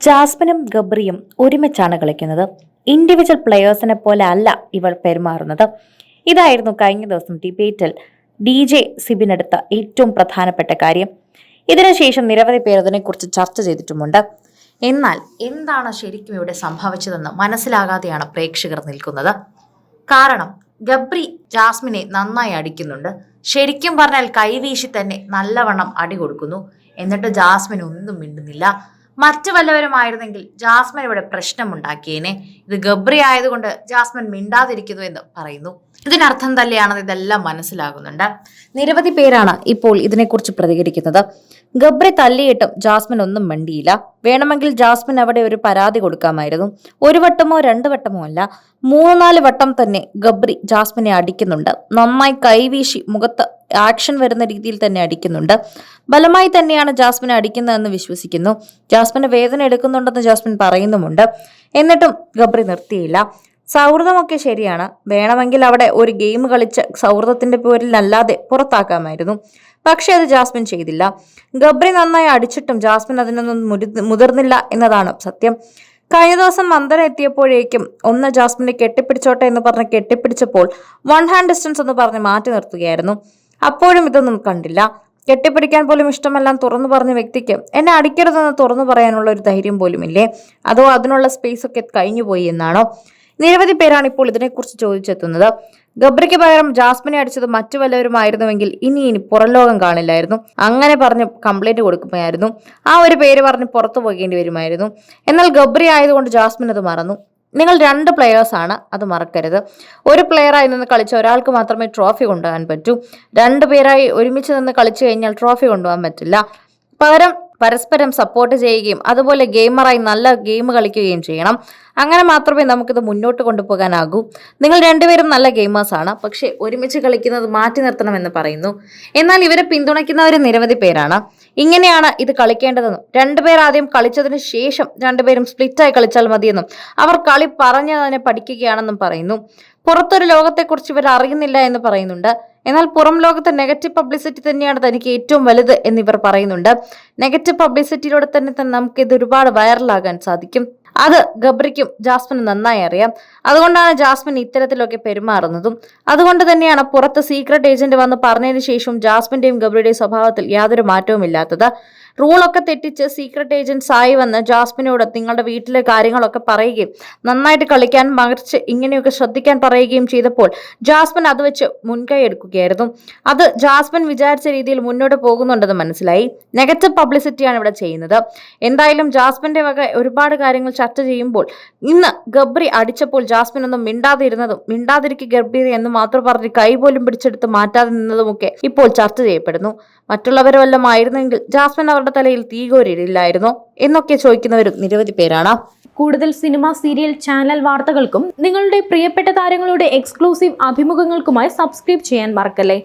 ജാസ്മിനും ഗബ്രിയും ഒരുമിച്ചാണ് കളിക്കുന്നത്. ഇൻഡിവിജ്വൽ പ്ലെയേഴ്സിനെ പോലെ അല്ല ഇവൾ പെരുമാറുന്നത്. ഇതായിരുന്നു കഴിഞ്ഞ ദിവസം ഡിബേറ്റിൽ ഡി ജെ സിബിനെടുത്ത ഏറ്റവും പ്രധാനപ്പെട്ട കാര്യം. ഇതിനുശേഷം നിരവധി പേർ ഇതിനെക്കുറിച്ച് ചർച്ച ചെയ്തിട്ടുമുണ്ട്. എന്നാൽ എന്താണ് ശരിക്കും ഇവിടെ സംഭവിച്ചതെന്ന് മനസ്സിലാകാതെയാണ് പ്രേക്ഷകർ നിൽക്കുന്നത്. കാരണം ഗബ്രി ജാസ്മിനെ നന്നായി അടിക്കുന്നുണ്ട്. ശരിക്കും പറഞ്ഞാൽ കൈവീശി തന്നെ നല്ലവണ്ണം അടി കൊടുക്കുന്നു. എന്നിട്ട് ജാസ്മിൻ ഒന്നും മിണ്ടുന്നില്ല. മറ്റു വല്ലവരുമായിരുന്നെങ്കിൽ ജാസ്മിൻ ഇവിടെ പ്രശ്നമുണ്ടാക്കിയേനെ. ഇത് ഗബ്രി ആയതുകൊണ്ട് ജാസ്മിൻ മിണ്ടാതിരിക്കുന്നു എന്ന് പറയുന്നു. ഇതിനർത്ഥം തന്നെയാണെന്ന് ഇതെല്ലാം മനസ്സിലാകുന്നുണ്ട്. നിരവധി പേരാണ് ഇപ്പോൾ ഇതിനെക്കുറിച്ച് പ്രതികരിക്കുന്നത്. ഗബ്രി തല്ലിയിട്ടും ജാസ്മിൻ ഒന്നും മണ്ടിയില്ല. വേണമെങ്കിൽ ജാസ്മിൻ അവിടെ ഒരു പരാതി കൊടുക്കാമായിരുന്നു. ഒരു വട്ടമോ രണ്ട് വട്ടമോ അല്ല മൂന്ന് നാല് വട്ടം തന്നെ ഗബ്രി ജാസ്മിനെ അടിക്കുന്നുണ്ട്. നന്നായി കൈവീശി മുഖത്ത് ആക്ഷൻ വരുന്ന രീതിയിൽ തന്നെ അടിക്കുന്നുണ്ട്. ബലമായി തന്നെയാണ് ജാസ്മിൻ അടിക്കുന്നതെന്ന് വിശ്വസിക്കുന്നു. ജാസ്മിന് വേദന എടുക്കുന്നുണ്ടെന്ന് ജാസ്മിൻ പറയുന്നുമുണ്ട്. എന്നിട്ടും ഗബ്രി നിർത്തിയില്ല. സൗഹൃദമൊക്കെ ശരിയാണ്. വേണമെങ്കിൽ അവിടെ ഒരു ഗെയിം കളിച്ച് സൗഹൃദത്തിന്റെ പേരിൽ അല്ലാതെ പുറത്താക്കാമായിരുന്നു. പക്ഷെ അത് ജാസ്മിൻ ചെയ്തില്ല. ഗബ്രി നന്നായി അടിച്ചിട്ടും ജാസ്മിൻ അതിനൊന്നും മുതിർന്നില്ല എന്നതാണ് സത്യം. കഴിഞ്ഞ ദിവസം മന്ദന എത്തിയപ്പോഴേക്കും ഒന്ന് ജാസ്മിനെ കെട്ടിപ്പിടിച്ചോട്ടെ എന്ന് പറഞ്ഞ് കെട്ടിപ്പിടിച്ചപ്പോൾ വൺ ഹാൻഡ് ഡിസ്റ്റൻസ് എന്ന് പറഞ്ഞ് മാറ്റി നിർത്തുകയായിരുന്നു. അപ്പോഴും ഇതൊന്നും കണ്ടില്ല. കെട്ടിപ്പിടിക്കാൻ പോലും ഇഷ്ടമെല്ലാം തുറന്നു പറഞ്ഞ വ്യക്തിക്ക് എന്നെ അടിക്കരുതെന്ന് തുറന്നു പറയാനുള്ള ഒരു ധൈര്യം പോലുമില്ലേ അതോ അതിനുള്ള സ്പേസ് ഒക്കെ കഴിഞ്ഞുപോയി എന്നാണോ? നിരവധി പേരാണ് ഇപ്പോൾ ഇതിനെക്കുറിച്ച് ചോദിച്ചെത്തുന്നത്. ഗബ്രിക്ക് പകരം ജാസ്മിനെ അടിച്ചത് മറ്റു വല്ലവരുമായിരുന്നുവെങ്കിൽ ഇനി ഇനി പുറംലോകം കാണില്ലായിരുന്നു. അങ്ങനെ പറഞ്ഞ് കംപ്ലൈന്റ് കൊടുക്കുമായിരുന്നു. ആ ഒരു പേര് പറഞ്ഞ് പുറത്തു പോകേണ്ടി വരുമായിരുന്നു. എന്നാൽ ഗബ്രി ആയതുകൊണ്ട് ജാസ്മിൻ അത് മറന്നു. നിങ്ങൾ രണ്ട് പ്ലെയേഴ്സാണ് അത് മറക്കരുത്. ഒരു പ്ലെയറായി നിന്ന് കളിച്ച ഒരാൾക്ക് മാത്രമേ ട്രോഫി കൊണ്ടുപോകാൻ പറ്റൂ. രണ്ട് പേരായി ഒരുമിച്ച് നിന്ന് കളിച്ചു കഴിഞ്ഞാൽ ട്രോഫി കൊണ്ടുപോകാൻ പറ്റില്ല. പകരം പരസ്പരം സപ്പോർട്ട് ചെയ്യുകയും അതുപോലെ ഗെയിമറായി നല്ല ഗെയിം കളിക്കുകയും ചെയ്യണം. അങ്ങനെ മാത്രമേ നമുക്കിത് മുന്നോട്ട് കൊണ്ടുപോകാനാകൂ. നിങ്ങൾ രണ്ടുപേരും നല്ല ഗെയിമേഴ്സാണ് പക്ഷേ ഒരുമിച്ച് കളിക്കുന്നത് മാറ്റി നിർത്തണമെന്ന് പറയുന്നു. എന്നാൽ ഇവരെ പിന്തുണയ്ക്കുന്നവർ നിരവധി പേരാണ്. ഇങ്ങനെയാണ് ഇത് കളിക്കേണ്ടതെന്നും. രണ്ടുപേർ ആദ്യം കളിച്ചതിന് ശേഷം രണ്ടുപേരും സ്പ്ലിറ്റായി കളിച്ചാൽ മതിയെന്നും അവർ കളി പറഞ്ഞതിനെ പഠിക്കുകയാണെന്നും പറയുന്നു. പുറത്തൊരു ലോകത്തെക്കുറിച്ച് ഇവർ അറിയുന്നില്ല എന്ന് പറയുന്നുണ്ട്. എന്നാൽ പുറം ലോകത്തെ നെഗറ്റീവ് പബ്ലിസിറ്റി തന്നെയാണ് തനിക്ക് ഏറ്റവും വലുത് എന്നിവർ പറയുന്നുണ്ട്. നെഗറ്റീവ് പബ്ലിസിറ്റിയിലൂടെ തന്നെ തന്നെ നമുക്ക് ഇത് ഒരുപാട് വൈറലാകാൻ സാധിക്കും. അത് ഗബ്രിക്കും ജാസ്മിന് നന്നായി അറിയാം. അതുകൊണ്ടാണ് ജാസ്മിൻ ഇത്തരത്തിലൊക്കെ പെരുമാറുന്നതും. അതുകൊണ്ട് തന്നെയാണ് പുറത്ത് സീക്രട്ട് ഏജന്റ് വന്ന് പറഞ്ഞതിന് ശേഷം ജാസ്മിന്റെയും ഗബ്രിയുടെയും സ്വഭാവത്തിൽ യാതൊരു മാറ്റവും ഇല്ലാത്തത്. റൂളൊക്കെ തെറ്റിച്ച് സീക്രട്ട് ഏജന്റ് ആയി വന്ന് ജാസ്മിനോട് നിങ്ങളുടെ വീട്ടിലെ കാര്യങ്ങളൊക്കെ പറയുകയും നന്നായിട്ട് കളിക്കാൻ മറിച്ച് ഇങ്ങനെയൊക്കെ ശ്രദ്ധിക്കാൻ പറയുകയും ചെയ്തപ്പോൾ ജാസ്മിൻ അത് വെച്ച് മുൻകൈ എടുക്കുകയായിരുന്നു. അത് ജാസ്മിൻ വിചാരിച്ച രീതിയിൽ മുന്നോട്ട് പോകുന്നുണ്ടെന്ന് മനസ്സിലായി. നെഗറ്റീവ് പബ്ലിസിറ്റിയാണ് ഇവിടെ ചെയ്യുന്നത്. എന്തായാലും ജാസ്മിന്റെ വക ഒരുപാട് കാര്യങ്ങൾ ചർച്ച ചെയ്യുമ്പോൾ ഇന്ന് ഗബ്രി അടിച്ചപ്പോൾ ജാസ്മിൻ ഒന്നും മിണ്ടാതെ ഇരുന്നതും മിണ്ടാതിരിക്കുക ഗബ്രി എന്ന് മാത്രം പറഞ്ഞ് കൈ പോലും പിടിച്ചെടുത്ത് മാറ്റാതെ നിന്നതുമൊക്കെ ഇപ്പോൾ ചർച്ച ചെയ്യപ്പെടുന്നു. മറ്റുള്ളവർ വല്ലതും ആയിരുന്നെങ്കിൽ ജാസ്മിൻ അവരുടെ തലയിൽ തീ കോരിയില്ലായിരുന്നോ എന്നൊക്കെ ചോദിക്കുന്നവരും നിരവധി പേരാണ്. കൂടുതൽ സിനിമ സീരിയൽ ചാനൽ വാർത്തകൾക്കും നിങ്ങളുടെ പ്രിയപ്പെട്ട താരങ്ങളുടെ എക്സ്ക്ലൂസീവ് അഭിമുഖങ്ങൾക്കുമായി സബ്സ്ക്രൈബ് ചെയ്യാൻ മറക്കല്ലേ?